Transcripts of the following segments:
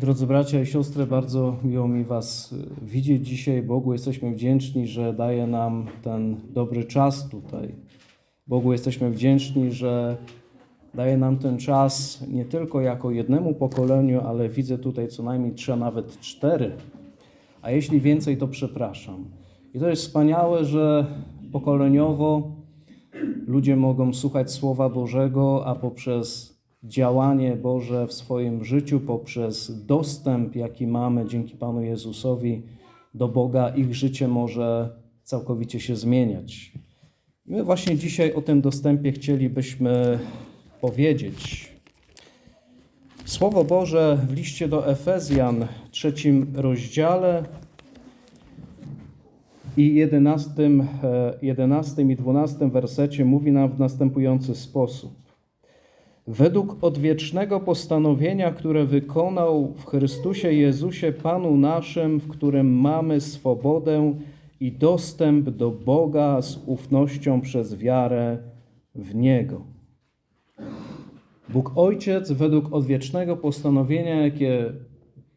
Drodzy bracia i siostry, bardzo miło mi Was y, widzieć dzisiaj. Bogu jesteśmy wdzięczni, że daje nam ten dobry czas tutaj. Bogu jesteśmy wdzięczni, że daje nam ten czas nie tylko jako jednemu pokoleniu, ale widzę tutaj co najmniej trzy, a nawet cztery. A jeśli więcej, to przepraszam. I to jest wspaniałe, że pokoleniowo ludzie mogą słuchać Słowa Bożego, a poprzez działanie Boże w swoim życiu, poprzez dostęp, jaki mamy dzięki Panu Jezusowi do Boga, ich życie może całkowicie się zmieniać. I my właśnie dzisiaj o tym dostępie chcielibyśmy powiedzieć. Słowo Boże w liście do Efezjan, trzecim rozdziale i 11, 11 i 12 wersecie mówi nam w następujący sposób. Według odwiecznego postanowienia, które wykonał w Chrystusie Jezusie Panu naszym, w którym mamy swobodę i dostęp do Boga z ufnością przez wiarę w Niego. Bóg Ojciec według odwiecznego postanowienia, jakie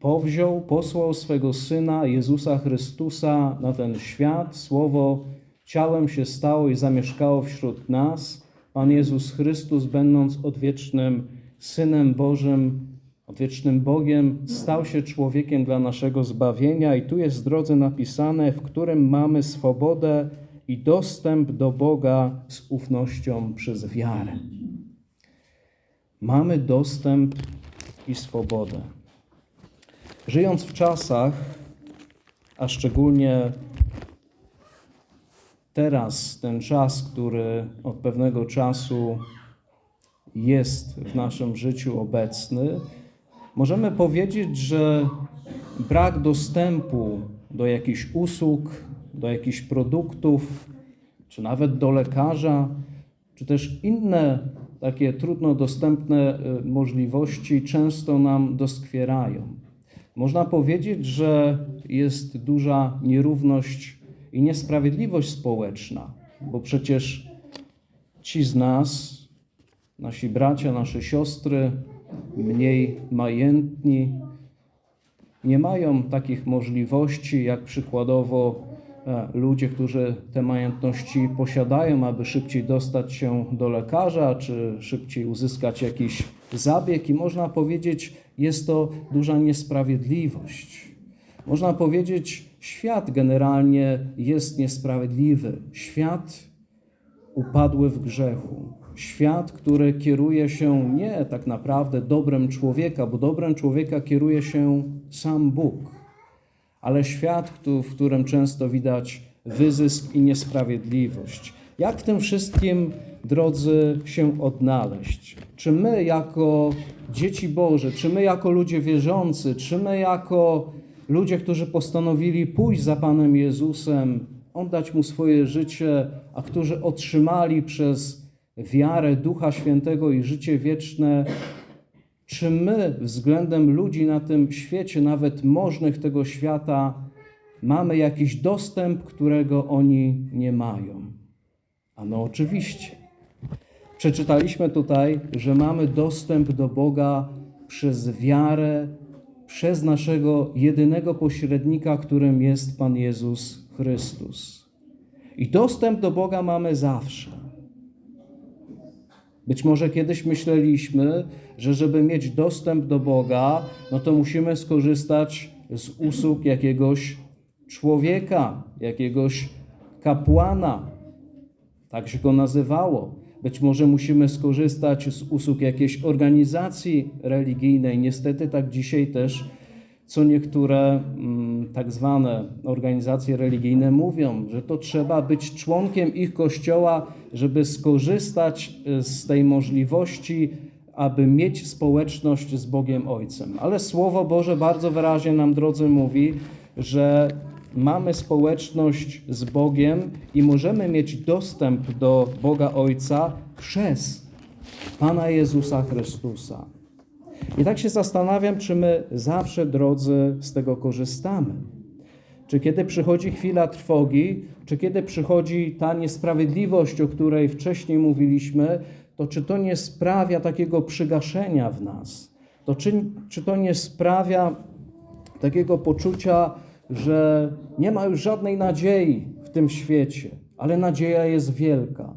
powziął, posłał swego Syna Jezusa Chrystusa na ten świat, Słowo ciałem się stało i zamieszkało wśród nas. Pan Jezus Chrystus, będąc odwiecznym Synem Bożym, odwiecznym Bogiem, stał się człowiekiem dla naszego zbawienia i tu jest w drodze napisane, w którym mamy swobodę i dostęp do Boga z ufnością przez wiarę. Mamy dostęp i swobodę. Żyjąc w czasach, a szczególnie teraz, ten czas, który od pewnego czasu jest w naszym życiu obecny, możemy powiedzieć, że brak dostępu do jakichś usług, do jakichś produktów, czy nawet do lekarza, czy też inne takie trudno dostępne y, możliwości często nam doskwierają. Można powiedzieć, że jest duża nierówność i niesprawiedliwość społeczna, bo przecież ci z nas, nasi bracia, nasze siostry, mniej majętni, nie mają takich możliwości, jak przykładowo e, ludzie, którzy te majątności posiadają, aby szybciej dostać się do lekarza, czy szybciej uzyskać jakiś zabieg, i można powiedzieć, jest to duża niesprawiedliwość. Można powiedzieć, świat generalnie jest niesprawiedliwy. Świat upadły w grzechu. Świat, który kieruje się nie tak naprawdę dobrem człowieka, bo dobrem człowieka kieruje się sam Bóg, ale świat, w którym często widać wyzysk i niesprawiedliwość. Jak w tym wszystkim, drodzy, się odnaleźć? Czy my, jako dzieci Boże, czy my, jako ludzie wierzący, czy my, jako ludzie, którzy postanowili pójść za Panem Jezusem, oddać Mu swoje życie, a którzy otrzymali przez wiarę Ducha Świętego i życie wieczne, czy my względem ludzi na tym świecie, nawet możnych tego świata, mamy jakiś dostęp, którego oni nie mają? Ano oczywiście. Przeczytaliśmy tutaj, że mamy dostęp do Boga przez wiarę, przez naszego jedynego pośrednika, którym jest Pan Jezus Chrystus. I dostęp do Boga mamy zawsze. Być może kiedyś myśleliśmy, że żeby mieć dostęp do Boga, no to musimy skorzystać z usług jakiegoś człowieka, jakiegoś kapłana. Tak się go nazywało. Być może musimy skorzystać z usług jakiejś organizacji religijnej. Niestety tak dzisiaj też co niektóre mm, tak zwane organizacje religijne mówią, że to trzeba być członkiem ich kościoła, żeby skorzystać y, z tej możliwości, aby mieć społeczność z Bogiem Ojcem. Ale Słowo Boże bardzo wyraźnie nam, drodzy, mówi, że mamy społeczność z Bogiem i możemy mieć dostęp do Boga Ojca przez Pana Jezusa Chrystusa. I tak się zastanawiam, czy my zawsze, drodzy, z tego korzystamy. Czy kiedy przychodzi chwila trwogi, czy kiedy przychodzi ta niesprawiedliwość, o której wcześniej mówiliśmy, to czy to nie sprawia takiego przygaszenia w nas? to czy, czy to nie sprawia takiego poczucia, że nie ma już żadnej nadziei w tym świecie, ale nadzieja jest wielka.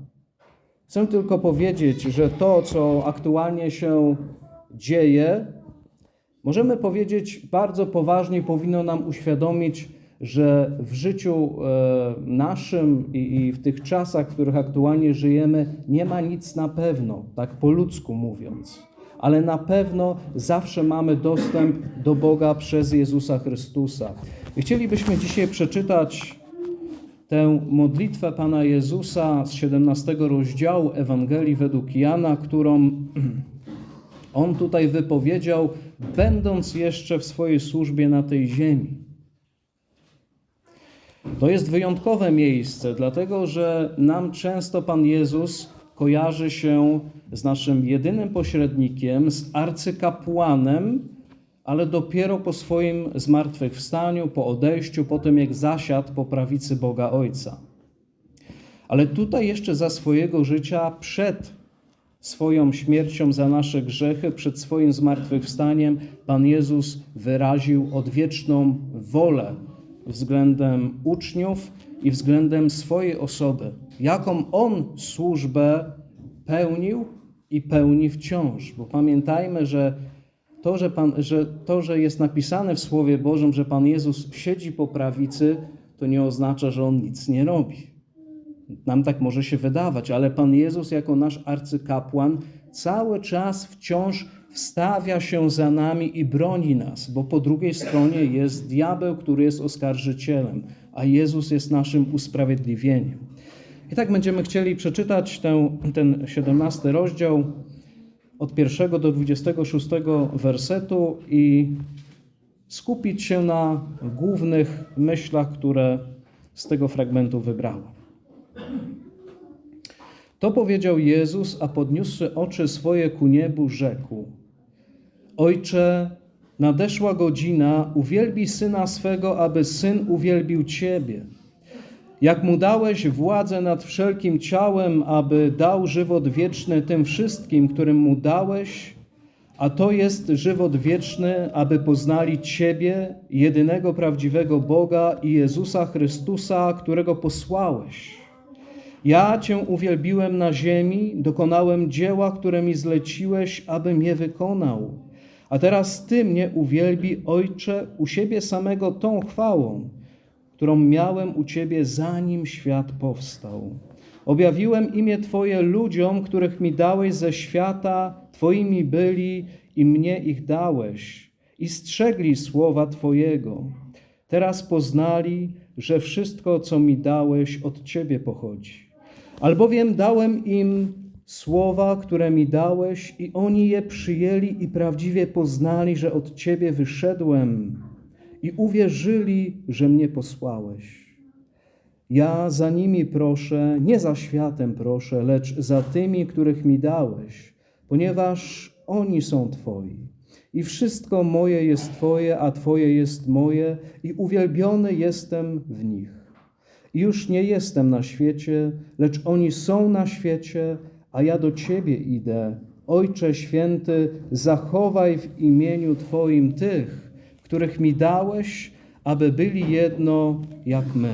Chcę tylko powiedzieć, że to, co aktualnie się dzieje, możemy powiedzieć bardzo poważnie, powinno nam uświadomić, że w życiu e, naszym i, i w tych czasach, w których aktualnie żyjemy, nie ma nic na pewno, tak po ludzku mówiąc. Ale na pewno zawsze mamy dostęp do Boga przez Jezusa Chrystusa. I chcielibyśmy dzisiaj przeczytać tę modlitwę Pana Jezusa z 17 rozdziału Ewangelii według Jana, którą on tutaj wypowiedział, będąc jeszcze w swojej służbie na tej ziemi. To jest wyjątkowe miejsce, dlatego że nam często Pan Jezus kojarzy się z naszym jedynym pośrednikiem, z arcykapłanem, ale dopiero po swoim zmartwychwstaniu, po odejściu, po tym jak zasiadł po prawicy Boga Ojca. Ale tutaj jeszcze za swojego życia, przed swoją śmiercią za nasze grzechy, przed swoim zmartwychwstaniem, Pan Jezus wyraził odwieczną wolę względem uczniów i względem swojej osoby, jaką On służbę pełnił i pełni wciąż. Bo pamiętajmy, że to, że, Pan, że to, że jest napisane w Słowie Bożym, że Pan Jezus siedzi po prawicy, to nie oznacza, że On nic nie robi. Nam tak może się wydawać, ale Pan Jezus, jako nasz arcykapłan, cały czas wciąż wstawia się za nami i broni nas, bo po drugiej stronie jest diabeł, który jest oskarżycielem, a Jezus jest naszym usprawiedliwieniem. I tak będziemy chcieli przeczytać ten, ten 17 rozdział od pierwszego do 26 wersetu i skupić się na głównych myślach, które z tego fragmentu wybrałem. To powiedział Jezus, a podniósłszy oczy swoje ku niebu, rzekł: Ojcze, nadeszła godzina, uwielbi syna swego, aby syn uwielbił Ciebie. Jak mu dałeś władzę nad wszelkim ciałem, aby dał żywot wieczny tym wszystkim, którym mu dałeś, a to jest żywot wieczny, aby poznali Ciebie, jedynego prawdziwego Boga i Jezusa Chrystusa, którego posłałeś. Ja Cię uwielbiłem na ziemi, dokonałem dzieła, które mi zleciłeś, abym je wykonał. A teraz Ty mnie uwielbi, Ojcze, u siebie samego tą chwałą, którą miałem u Ciebie, zanim świat powstał. Objawiłem imię Twoje ludziom, których mi dałeś ze świata, Twoimi byli i mnie ich dałeś, i strzegli słowa Twojego. Teraz poznali, że wszystko, co mi dałeś, od Ciebie pochodzi. Albowiem dałem im słowa, które mi dałeś, i oni je przyjęli i prawdziwie poznali, że od Ciebie wyszedłem i uwierzyli, że mnie posłałeś. Ja za nimi proszę, nie za światem proszę, lecz za tymi, których mi dałeś, ponieważ oni są Twoi. I wszystko moje jest Twoje, a Twoje jest moje, i uwielbiony jestem w nich. I już nie jestem na świecie, lecz oni są na świecie, a ja do Ciebie idę. Ojcze święty, zachowaj w imieniu Twoim tych, których mi dałeś, aby byli jedno jak my.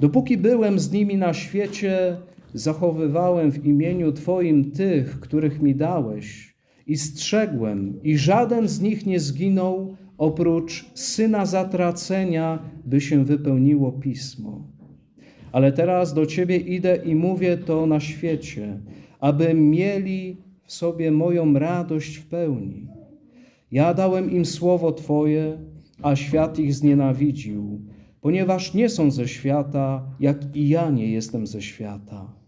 Dopóki byłem z nimi na świecie, zachowywałem w imieniu Twoim tych, których mi dałeś, i strzegłem, i żaden z nich nie zginął, oprócz syna zatracenia, by się wypełniło pismo. Ale teraz do Ciebie idę i mówię to na świecie, aby mieli w sobie moją radość w pełni. Ja dałem im słowo Twoje, a świat ich znienawidził, ponieważ nie są ze świata, jak i ja nie jestem ze świata.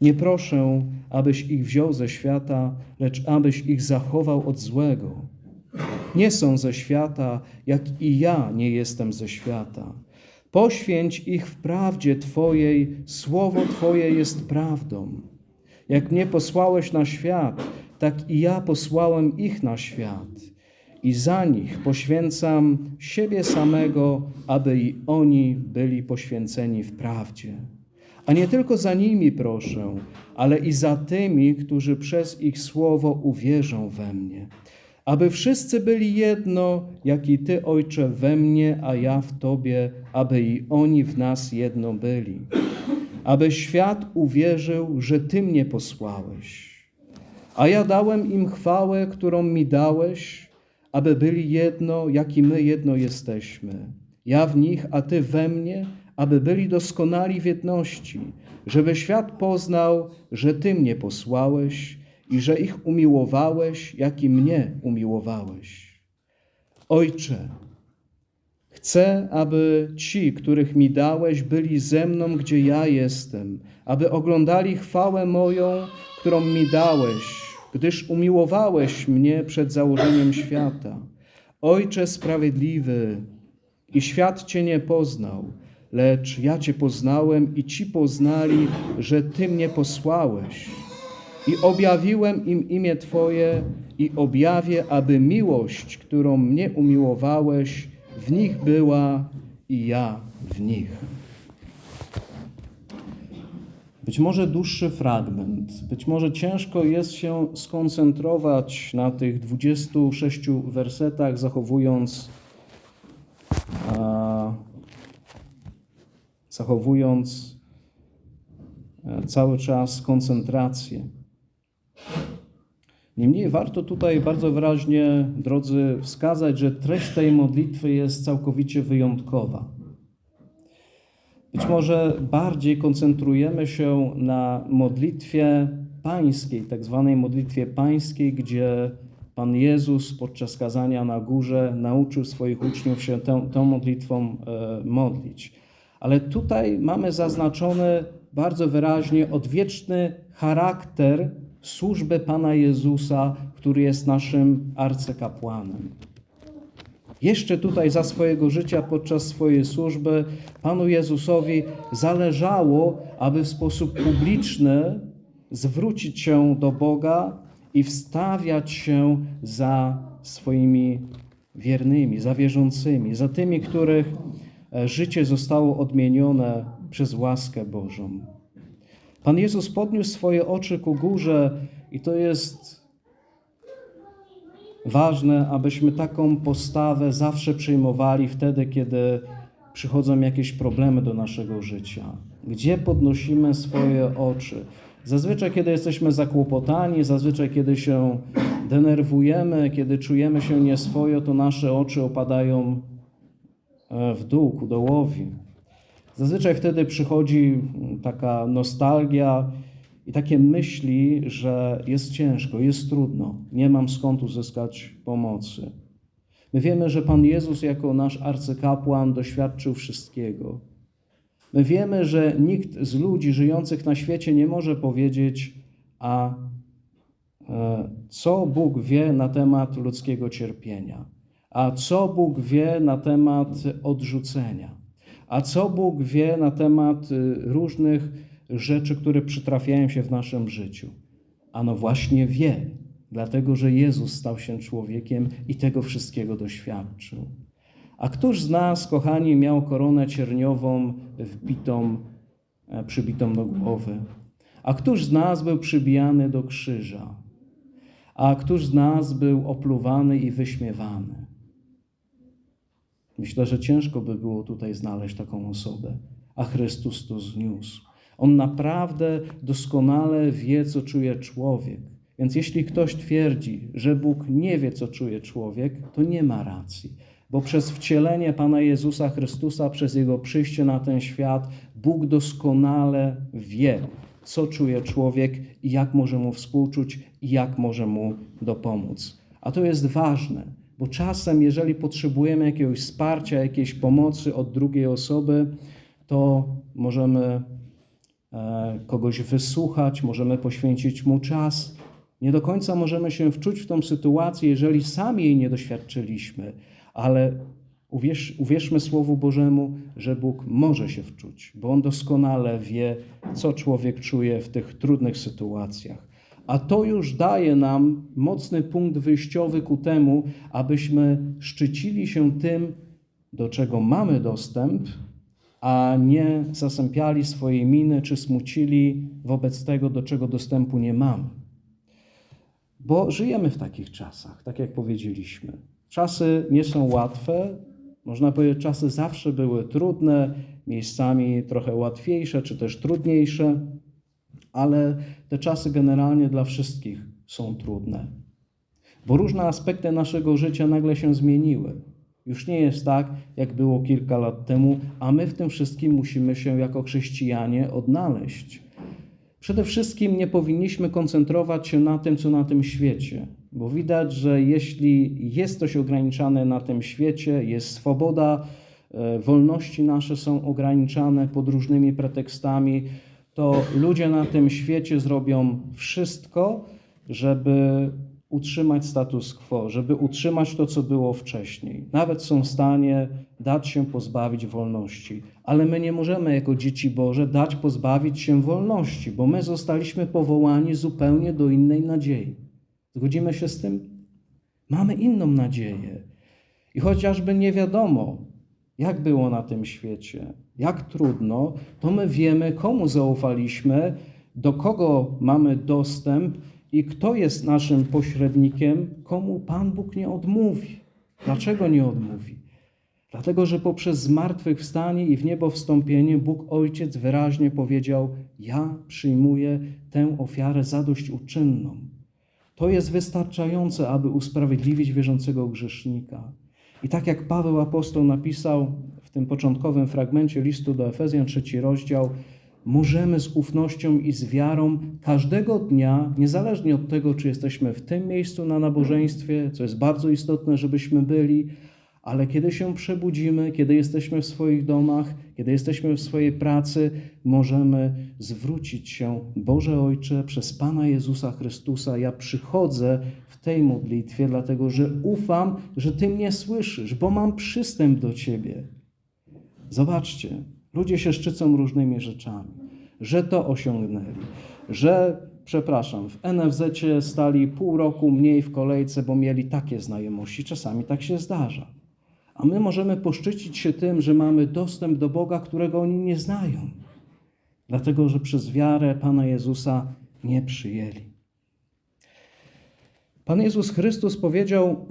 Nie proszę, abyś ich wziął ze świata, lecz abyś ich zachował od złego. Nie są ze świata, jak i ja nie jestem ze świata. Poświęć ich w prawdzie Twojej, słowo Twoje jest prawdą. Jak mnie posłałeś na świat, tak i ja posłałem ich na świat i za nich poświęcam siebie samego, aby i oni byli poświęceni w prawdzie. A nie tylko za nimi proszę, ale i za tymi, którzy przez ich słowo uwierzą we mnie, aby wszyscy byli jedno, jak i Ty, Ojcze, we mnie, a ja w Tobie, aby i oni w nas jedno byli. Aby świat uwierzył, że Ty mnie posłałeś. A ja dałem im chwałę, którą mi dałeś, aby byli jedno, jak i my jedno jesteśmy. Ja w nich, a Ty we mnie, aby byli doskonali w jedności, żeby świat poznał, że Ty mnie posłałeś i że ich umiłowałeś, jak i mnie umiłowałeś. Ojcze, chcę, aby ci, których mi dałeś, byli ze mną, gdzie ja jestem, aby oglądali chwałę moją, którą mi dałeś, gdyż umiłowałeś mnie przed założeniem świata. Ojcze sprawiedliwy, i świat Cię nie poznał, lecz ja Cię poznałem i ci poznali, że Ty mnie posłałeś. I objawiłem im imię Twoje i objawię, aby miłość, którą mnie umiłowałeś, w nich była i ja w nich. Być może dłuższy fragment, być może ciężko jest się skoncentrować na tych 26 wersetach, zachowując, a, zachowując e, cały czas koncentrację. Niemniej warto tutaj bardzo wyraźnie, drodzy, wskazać, że treść tej modlitwy jest całkowicie wyjątkowa. Być może bardziej koncentrujemy się na modlitwie pańskiej, tak zwanej modlitwie pańskiej, gdzie Pan Jezus podczas kazania na górze nauczył swoich uczniów się tą, tą modlitwą e, modlić. Ale tutaj mamy zaznaczony bardzo wyraźnie odwieczny charakter służby Pana Jezusa, który jest naszym arcykapłanem. Jeszcze tutaj za swojego życia, podczas swojej służby, Panu Jezusowi zależało, aby w sposób publiczny zwrócić się do Boga i wstawiać się za swoimi wiernymi, za wierzącymi, za tymi, których e, życie zostało odmienione przez łaskę Bożą. Pan Jezus podniósł swoje oczy ku górze i to jest ważne, abyśmy taką postawę zawsze przyjmowali wtedy, kiedy przychodzą jakieś problemy do naszego życia. Gdzie podnosimy swoje oczy? Zazwyczaj, kiedy jesteśmy zakłopotani, zazwyczaj, kiedy się denerwujemy, kiedy czujemy się nieswojo, to nasze oczy opadają e, w dół, ku dołowi. Zazwyczaj wtedy przychodzi taka nostalgia i takie myśli, że jest ciężko, jest trudno, nie mam skąd uzyskać pomocy. My wiemy, że Pan Jezus jako nasz arcykapłan doświadczył wszystkiego. My wiemy, że nikt z ludzi żyjących na świecie nie może powiedzieć, a e, co Bóg wie na temat ludzkiego cierpienia, a co Bóg wie na temat odrzucenia. A co Bóg wie na temat y, różnych rzeczy, które przytrafiają się w naszym życiu? Ano właśnie wie, dlatego że Jezus stał się człowiekiem i tego wszystkiego doświadczył. A któż z nas, kochani, miał koronę cierniową wbitą, e, przybitą do głowy? A któż z nas był przybijany do krzyża? A któż z nas był opluwany i wyśmiewany? Myślę, że ciężko by było tutaj znaleźć taką osobę, a Chrystus to zniósł. On naprawdę doskonale wie, co czuje człowiek. Więc jeśli ktoś twierdzi, że Bóg nie wie, co czuje człowiek, to nie ma racji. Bo przez wcielenie Pana Jezusa Chrystusa, przez Jego przyjście na ten świat, Bóg doskonale wie, co czuje człowiek i jak może mu współczuć i jak może mu dopomóc. A to jest ważne, bo czasem, jeżeli potrzebujemy jakiegoś wsparcia, jakiejś pomocy od drugiej osoby, to możemy e, kogoś wysłuchać, możemy poświęcić mu czas. Nie do końca możemy się wczuć w tą sytuację, jeżeli sami jej nie doświadczyliśmy, ale uwierz, uwierzmy Słowu Bożemu, że Bóg może się wczuć, bo On doskonale wie, co człowiek czuje w tych trudnych sytuacjach. A to już daje nam mocny punkt wyjściowy ku temu, abyśmy szczycili się tym, do czego mamy dostęp, a nie zasępiali swojej miny czy smucili wobec tego, do czego dostępu nie mamy. Bo żyjemy w takich czasach, tak jak powiedzieliśmy. Czasy nie są łatwe, można powiedzieć, czasy zawsze były trudne, miejscami trochę łatwiejsze czy też trudniejsze, ale te czasy generalnie dla wszystkich są trudne. Bo różne aspekty naszego życia nagle się zmieniły. Już nie jest tak, jak było kilka lat temu, a my w tym wszystkim musimy się jako chrześcijanie odnaleźć. Przede wszystkim nie powinniśmy koncentrować się na tym, co na tym świecie, bo widać, że jeśli jest coś ograniczane na tym świecie, jest swoboda, e, wolności nasze są ograniczane pod różnymi pretekstami, to ludzie na tym świecie zrobią wszystko, żeby utrzymać status quo, żeby utrzymać to, co było wcześniej. Nawet są w stanie dać się pozbawić wolności. Ale my nie możemy jako dzieci Boże dać pozbawić się wolności, bo my zostaliśmy powołani zupełnie do innej nadziei. Zgodzimy się z tym? Mamy inną nadzieję. I chociażby nie wiadomo, jak było na tym świecie, jak trudno, to my wiemy, komu zaufaliśmy, do kogo mamy dostęp i kto jest naszym pośrednikiem, komu Pan Bóg nie odmówi. Dlaczego nie odmówi? Dlatego, że poprzez zmartwychwstanie i w niebo wstąpienie Bóg Ojciec wyraźnie powiedział: Ja przyjmuję tę ofiarę zadośćuczynną. To jest wystarczające, aby usprawiedliwić wierzącego grzesznika. I tak jak Paweł apostoł napisał w tym początkowym fragmencie listu do Efezjan, trzeci rozdział, możemy z ufnością i z wiarą każdego dnia, niezależnie od tego, czy jesteśmy w tym miejscu na nabożeństwie, co jest bardzo istotne, żebyśmy byli, ale kiedy się przebudzimy, kiedy jesteśmy w swoich domach, kiedy jesteśmy w swojej pracy, możemy zwrócić się, Boże Ojcze, przez Pana Jezusa Chrystusa. Ja przychodzę w tej modlitwie, dlatego że ufam, że Ty mnie słyszysz, bo mam przystęp do Ciebie. Zobaczcie, ludzie się szczycą różnymi rzeczami, że to osiągnęli, że, przepraszam, w NFZ stali pół roku mniej w kolejce, bo mieli takie znajomości. Czasami tak się zdarza. A my możemy poszczycić się tym, że mamy dostęp do Boga, którego oni nie znają, dlatego że przez wiarę Pana Jezusa nie przyjęli. Pan Jezus Chrystus powiedział,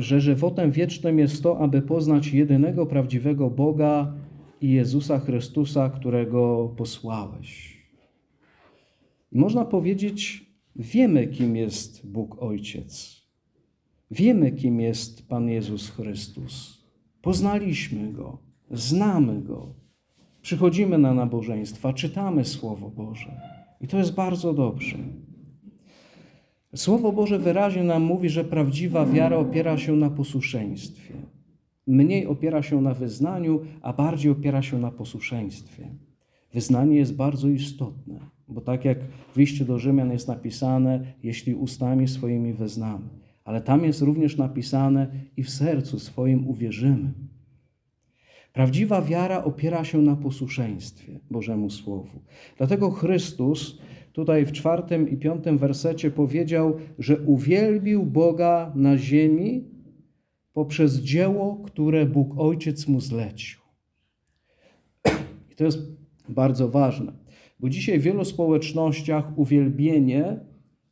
że żywotem wiecznym jest to, aby poznać jedynego prawdziwego Boga i Jezusa Chrystusa, którego posłałeś. Można powiedzieć, wiemy, kim jest Bóg Ojciec. Wiemy, kim jest Pan Jezus Chrystus. Poznaliśmy Go, znamy Go. Przychodzimy na nabożeństwa, czytamy Słowo Boże. I to jest bardzo dobrze. Słowo Boże wyraźnie nam mówi, że prawdziwa wiara opiera się na posłuszeństwie. Mniej opiera się na wyznaniu, a bardziej opiera się na posłuszeństwie. Wyznanie jest bardzo istotne, bo tak jak w liście do Rzymian jest napisane, jeśli ustami swoimi wyznamy, ale tam jest również napisane i w sercu swoim uwierzymy. Prawdziwa wiara opiera się na posłuszeństwie Bożemu Słowu. Dlatego Chrystus tutaj w czwartym i piątym wersecie powiedział, że uwielbił Boga na ziemi poprzez dzieło, które Bóg Ojciec mu zlecił. I to jest bardzo ważne, bo dzisiaj w wielu społecznościach uwielbienie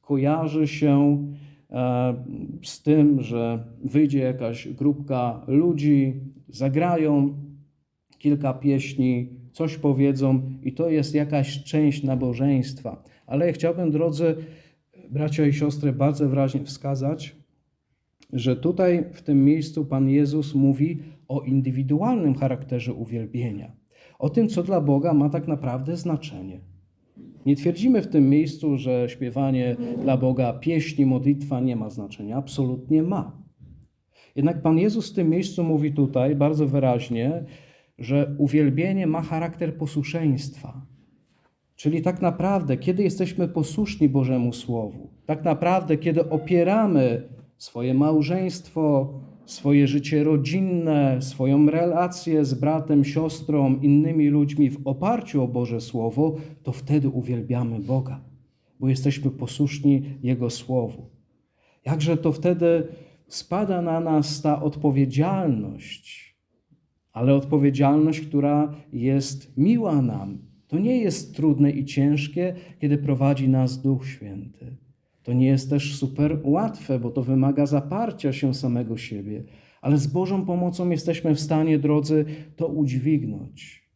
kojarzy się e, z tym, że wyjdzie jakaś grupka ludzi, zagrają kilka pieśni, coś powiedzą i to jest jakaś część nabożeństwa. Ale chciałbym, drodzy bracia i siostry, bardzo wyraźnie wskazać, że tutaj w tym miejscu Pan Jezus mówi o indywidualnym charakterze uwielbienia, o tym, co dla Boga ma tak naprawdę znaczenie. Nie twierdzimy w tym miejscu, że śpiewanie dla Boga pieśni, modlitwa nie ma znaczenia. Absolutnie ma. Jednak Pan Jezus w tym miejscu mówi tutaj bardzo wyraźnie, że uwielbienie ma charakter posłuszeństwa. Czyli tak naprawdę, kiedy jesteśmy posłuszni Bożemu Słowu, tak naprawdę, kiedy opieramy swoje małżeństwo, swoje życie rodzinne, swoją relację z bratem, siostrą, innymi ludźmi w oparciu o Boże Słowo, to wtedy uwielbiamy Boga, bo jesteśmy posłuszni Jego Słowu. Jakże to wtedy spada na nas ta odpowiedzialność, ale odpowiedzialność, która jest miła nam. To nie jest trudne i ciężkie, kiedy prowadzi nas Duch Święty. To nie jest też super łatwe, bo to wymaga zaparcia się samego siebie, ale z Bożą pomocą jesteśmy w stanie, drodzy, to udźwignąć.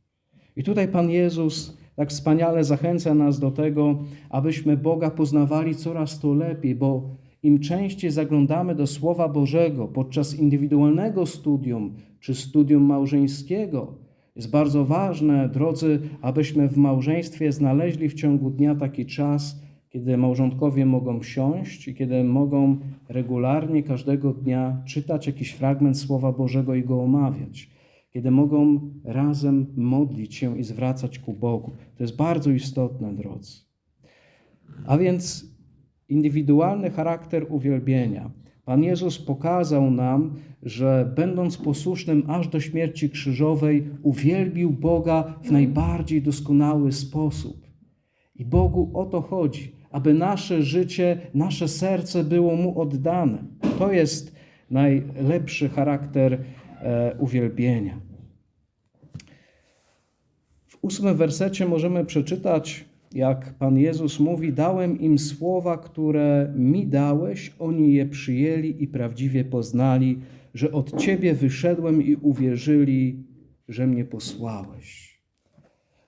I tutaj Pan Jezus tak wspaniale zachęca nas do tego, abyśmy Boga poznawali coraz to lepiej, bo im częściej zaglądamy do Słowa Bożego podczas indywidualnego studium czy studium małżeńskiego, jest bardzo ważne, drodzy, abyśmy w małżeństwie znaleźli w ciągu dnia taki czas, kiedy małżonkowie mogą siąść i kiedy mogą regularnie każdego dnia czytać jakiś fragment Słowa Bożego i go omawiać, kiedy mogą razem modlić się i zwracać ku Bogu. To jest bardzo istotne, drodzy. A więc indywidualny charakter uwielbienia. Pan Jezus pokazał nam, że będąc posłusznym aż do śmierci krzyżowej, uwielbił Boga w najbardziej doskonały sposób. I Bogu o to chodzi, aby nasze życie, nasze serce było Mu oddane. To jest najlepszy charakter e, uwielbienia. W ósmym wersecie możemy przeczytać, jak Pan Jezus mówi: Dałem im słowa, które mi dałeś, oni je przyjęli i prawdziwie poznali, że od Ciebie wyszedłem i uwierzyli, że mnie posłałeś.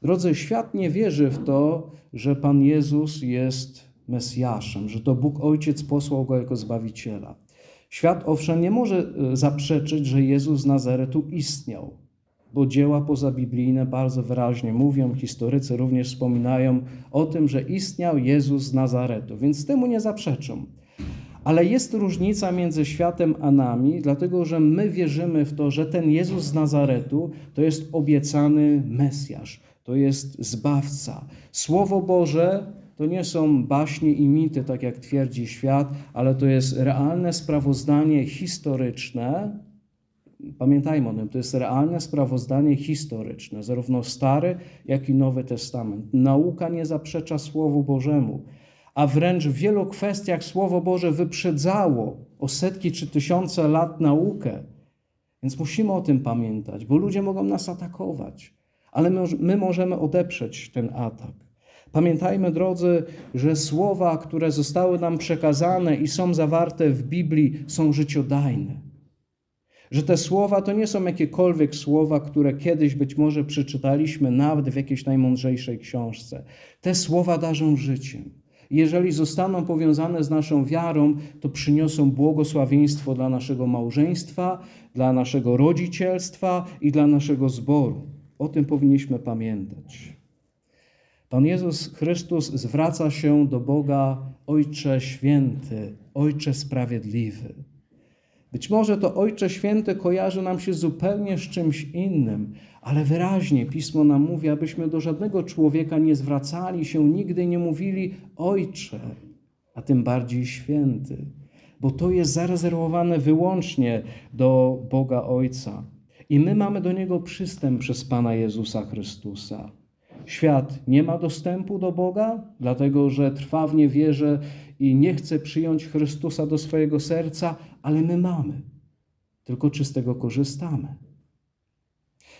Drodzy, świat nie wierzy w to, że Pan Jezus jest Mesjaszem, że to Bóg Ojciec posłał go jako Zbawiciela. Świat owszem nie może e, zaprzeczyć, że Jezus z Nazaretu istniał, bo dzieła pozabiblijne bardzo wyraźnie mówią, historycy również wspominają o tym, że istniał Jezus z Nazaretu, więc temu nie zaprzeczą. Ale jest różnica między światem a nami, dlatego że my wierzymy w to, że ten Jezus z Nazaretu to jest obiecany Mesjasz, to jest Zbawca. Słowo Boże to nie są baśnie i mity, tak jak twierdzi świat, ale to jest realne sprawozdanie historyczne. Pamiętajmy o tym, to jest realne sprawozdanie historyczne, zarówno Stary, jak i Nowy Testament. Nauka nie zaprzecza Słowu Bożemu, a wręcz w wielu kwestiach Słowo Boże wyprzedzało o setki czy tysiące lat naukę. Więc musimy o tym pamiętać, bo ludzie mogą nas atakować, ale my, my możemy odeprzeć ten atak. Pamiętajmy, drodzy, że słowa, które zostały nam przekazane i są zawarte w Biblii, są życiodajne. Że te słowa to nie są jakiekolwiek słowa, które kiedyś być może przeczytaliśmy nawet w jakiejś najmądrzejszej książce. Te słowa darzą życiem. Jeżeli zostaną powiązane z naszą wiarą, to przyniosą błogosławieństwo dla naszego małżeństwa, dla naszego rodzicielstwa i dla naszego zboru. O tym powinniśmy pamiętać. Pan Jezus Chrystus zwraca się do Boga Ojcze Święty, Ojcze Sprawiedliwy. Być może to Ojcze Święty kojarzy nam się zupełnie z czymś innym, ale wyraźnie Pismo nam mówi, abyśmy do żadnego człowieka nie zwracali się, nigdy nie mówili Ojcze, a tym bardziej Święty, bo to jest zarezerwowane wyłącznie do Boga Ojca. I my mamy do Niego przystęp przez Pana Jezusa Chrystusa. Świat nie ma dostępu do Boga, dlatego że trwa w niewierze i nie chce przyjąć Chrystusa do swojego serca, ale my mamy. Tylko czy z tego korzystamy?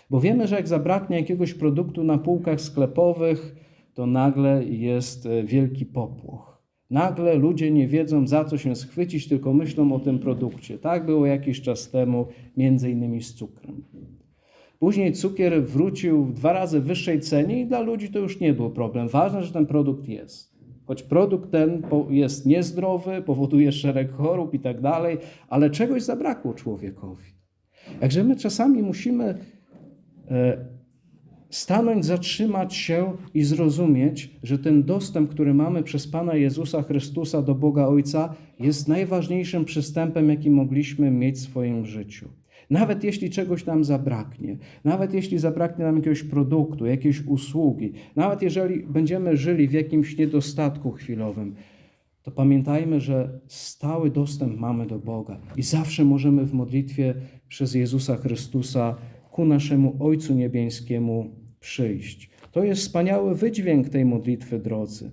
Bo wiemy, że jak zabraknie jakiegoś produktu na półkach sklepowych, to nagle jest e, wielki popłoch. Nagle ludzie nie wiedzą, za co się schwycić, tylko myślą o tym produkcie. Tak było jakiś czas temu, między innymi z cukrem. Później cukier wrócił w dwa razy wyższej cenie i dla ludzi to już nie był problem. Ważne, że ten produkt jest. Choć produkt ten jest niezdrowy, powoduje szereg chorób i tak dalej, ale czegoś zabrakło człowiekowi. Jakże my czasami musimy e, stanąć, zatrzymać się i zrozumieć, że ten dostęp, który mamy przez Pana Jezusa Chrystusa do Boga Ojca, jest najważniejszym przystępem, jaki mogliśmy mieć w swoim życiu. Nawet jeśli czegoś nam zabraknie, nawet jeśli zabraknie nam jakiegoś produktu, jakiejś usługi, nawet jeżeli będziemy żyli w jakimś niedostatku chwilowym, to pamiętajmy, że stały dostęp mamy do Boga i zawsze możemy w modlitwie przez Jezusa Chrystusa ku naszemu Ojcu Niebieskiemu przyjść. To jest wspaniały wydźwięk tej modlitwy, drodzy.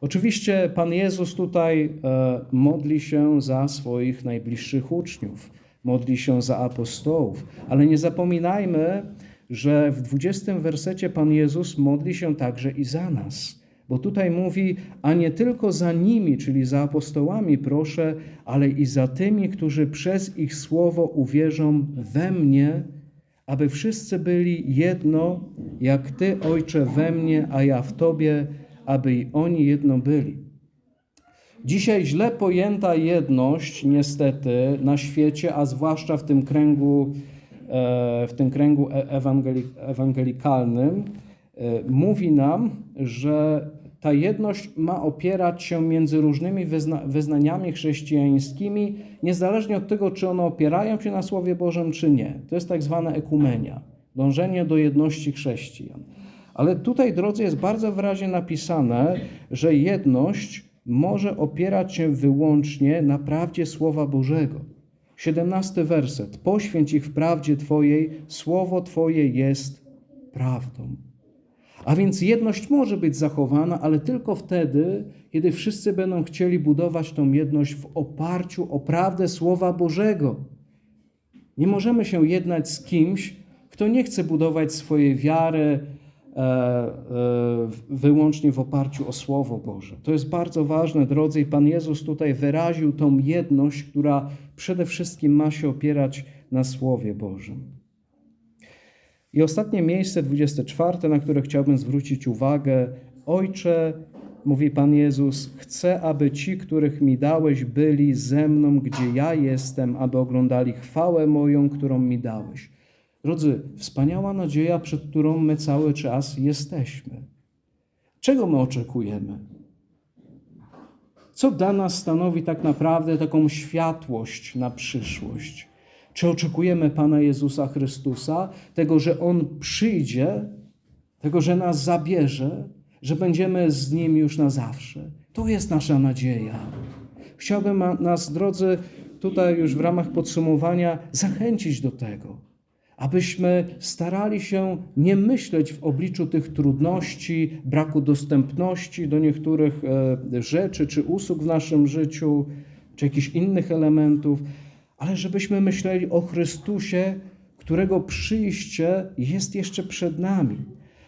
Oczywiście Pan Jezus tutaj e, modli się za swoich najbliższych uczniów modli się za apostołów. Ale nie zapominajmy, że w 20 wersecie Pan Jezus modli się także i za nas, Bo tutaj mówi, a nie tylko za nimi, czyli za apostołami proszę, ale i za tymi, którzy przez ich słowo uwierzą we mnie, aby wszyscy byli jedno, jak Ty, Ojcze, we mnie, a ja w Tobie, aby i oni jedno byli. Dzisiaj źle pojęta jedność, niestety, na świecie, a zwłaszcza w tym kręgu, e, w tym kręgu e- ewangeli- ewangelikalnym, e, mówi nam, że ta jedność ma opierać się między różnymi wyzna- wyznaniami chrześcijańskimi, niezależnie od tego, czy one opierają się na Słowie Bożym, czy nie. To jest tak zwana ekumenia, dążenie do jedności chrześcijan. Ale tutaj, drodzy, jest bardzo wyraźnie napisane, że jedność może opierać się wyłącznie na prawdzie Słowa Bożego. 17 werset. Poświęć ich w prawdzie Twojej, Słowo Twoje jest prawdą. A więc jedność może być zachowana, ale tylko wtedy, kiedy wszyscy będą chcieli budować tą jedność w oparciu o prawdę Słowa Bożego. Nie możemy się jednać z kimś, kto nie chce budować swojej wiary wyłącznie w oparciu o Słowo Boże. To jest bardzo ważne, drodzy, i Pan Jezus tutaj wyraził tą jedność, która przede wszystkim ma się opierać na Słowie Bożym. I ostatnie miejsce, 24, na które chciałbym zwrócić uwagę. Ojcze, mówi Pan Jezus, chcę, aby ci, których mi dałeś, byli ze mną, gdzie ja jestem, aby oglądali chwałę moją, którą mi dałeś. Drodzy, wspaniała nadzieja, przed którą my cały czas jesteśmy. Czego my oczekujemy? Co dla nas stanowi tak naprawdę taką światłość na przyszłość? Czy oczekujemy Pana Jezusa Chrystusa, tego, że On przyjdzie, tego, że nas zabierze, że będziemy z Nim już na zawsze? To jest nasza nadzieja. Chciałbym nas, drodzy, tutaj już w ramach podsumowania zachęcić do tego, abyśmy starali się nie myśleć w obliczu tych trudności, braku dostępności do niektórych e, rzeczy czy usług w naszym życiu, czy jakichś innych elementów, ale żebyśmy myśleli o Chrystusie, którego przyjście jest jeszcze przed nami.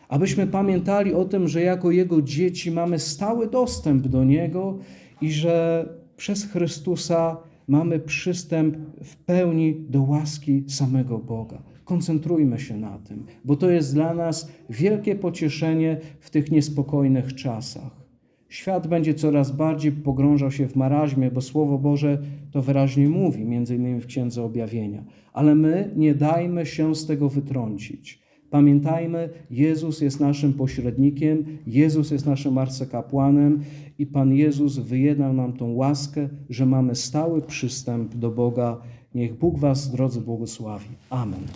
Abyśmy pamiętali o tym, że jako Jego dzieci mamy stały dostęp do Niego i że przez Chrystusa mamy przystęp w pełni do łaski samego Boga. Koncentrujmy się na tym, bo to jest dla nas wielkie pocieszenie w tych niespokojnych czasach. Świat będzie coraz bardziej pogrążał się w maraźmie, bo Słowo Boże to wyraźnie mówi, między innymi w Księdze Objawienia. Ale my nie dajmy się z tego wytrącić. Pamiętajmy, Jezus jest naszym pośrednikiem, Jezus jest naszym arcykapłanem i Pan Jezus wyjednał nam tą łaskę, że mamy stały przystęp do Boga. Niech Bóg Was, drodzy, błogosławi. Amen.